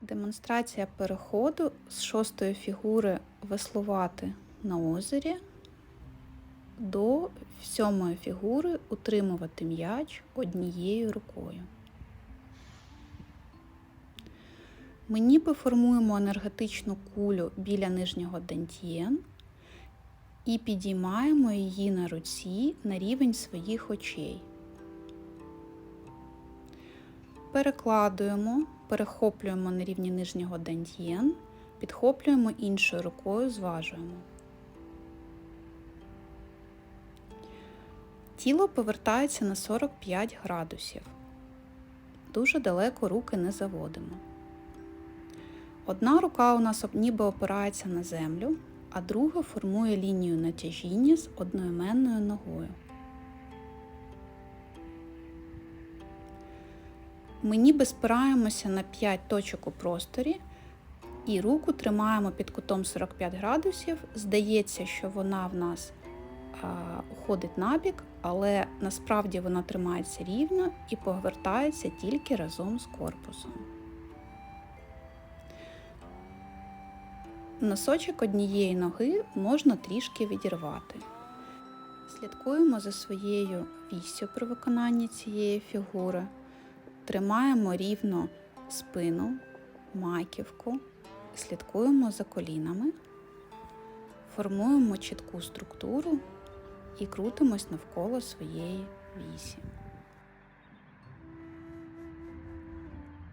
Демонстрація переходу з шостої фігури веслувати на озері до сьомої фігури утримувати м'яч однією рукою. Ми ніби формуємо енергетичну кулю біля нижнього дентієн і підіймаємо її на руці на рівень своїх очей. Перекладуємо, перехоплюємо на рівні нижнього дентієн, підхоплюємо іншою рукою, зважуємо. Тіло повертається на 45 градусів. Дуже далеко руки не заводимо. Одна рука у нас ніби опирається на землю, а друга формує лінію натяжіння з одноіменною ногою. Ми ніби спираємося на 5 точок у просторі і руку тримаємо під кутом 45 градусів. Здається, що вона в нас уходить набік, але насправді вона тримається рівно і повертається тільки разом з корпусом. Носочок однієї ноги можна трішки відірвати. Слідкуємо за своєю віссю при виконанні цієї фігури. Тримаємо рівно спину, маківку, слідкуємо за колінами, формуємо чітку структуру і крутимось навколо своєї вісі.